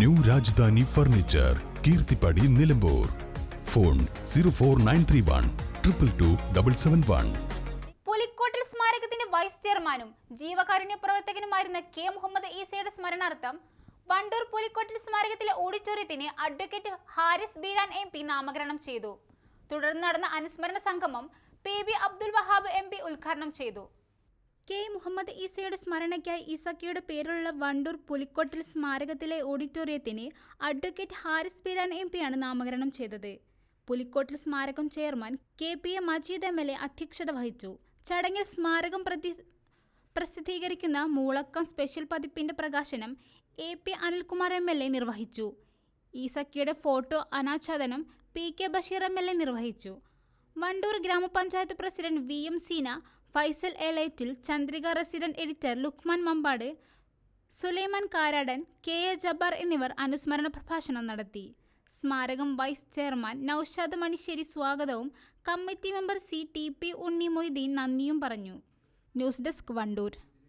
New Rajdhani furniture Keerthippadi Nilambur. Phone zero four nine three one triple two double seven one. Pulikkottil സ്മാരകത്തിന്റെ vice ചെയർമാനും ജീവകാരുണ്യ പ്രവർത്തകനുമായിരുന്ന K Muhammad ഈസയുടെ സ്മരണാർത്ഥം വണ്ടൂർ പുലിക്കോട്ടിൽ സ്മാരകത്തിലെ ഓഡിറ്റോറിയത്തിന് advocate Haris Beeran M P നാമകരണം ചെയ്തു. തുടർന്ന് നടന്ന അനുസ്മരണ സംഗമം P V Abdul Wahab M P ഉദ്ഘാടനം ചെയ്തു. കെ മുഹമ്മദ് ഈസയുടെ സ്മരണയ്ക്കായി ഈസക്കയുടെ പേരിലുള്ള വണ്ടൂർ പുലിക്കോട്ടിൽ സ്മാരകത്തിലെ ഓഡിറ്റോറിയത്തിന് അഡ്വക്കേറ്റ് ഹാരിസ് പിരാൻ എം പിയാണ് നാമകരണം ചെയ്തത്. പുലിക്കോട്ടിൽ സ്മാരകം chairman K P A Majeed M L A അധ്യക്ഷത വഹിച്ചു. ചടങ്ങിൽ സ്മാരകം പ്രതി പ്രസിദ്ധീകരിക്കുന്ന മൂളക്കം സ്പെഷ്യൽ പതിപ്പിന്റെ പ്രകാശനം A P Anilkumar M L A നിർവഹിച്ചു. ഈസക്കിയുടെ ഫോട്ടോ അനാച്ഛാദനം P K Basheer M L A നിർവഹിച്ചു. വണ്ടൂർ ഗ്രാമപഞ്ചായത്ത് president V M Seena Faisal Elettil Chandrika resident editor Lukman Mambad Sulaiman Karadan K A Jabbar എന്നിവർ അനുസ്മരണ പ്രഭാഷണം നടത്തി. സ്മാരകം വൈസ് ചെയർമാൻ നൌഷാദ് മണിശ്ശേരി സ്വാഗതവും committee member C T P Unni Moideen നന്ദിയും പറഞ്ഞു. News desk Wandoor.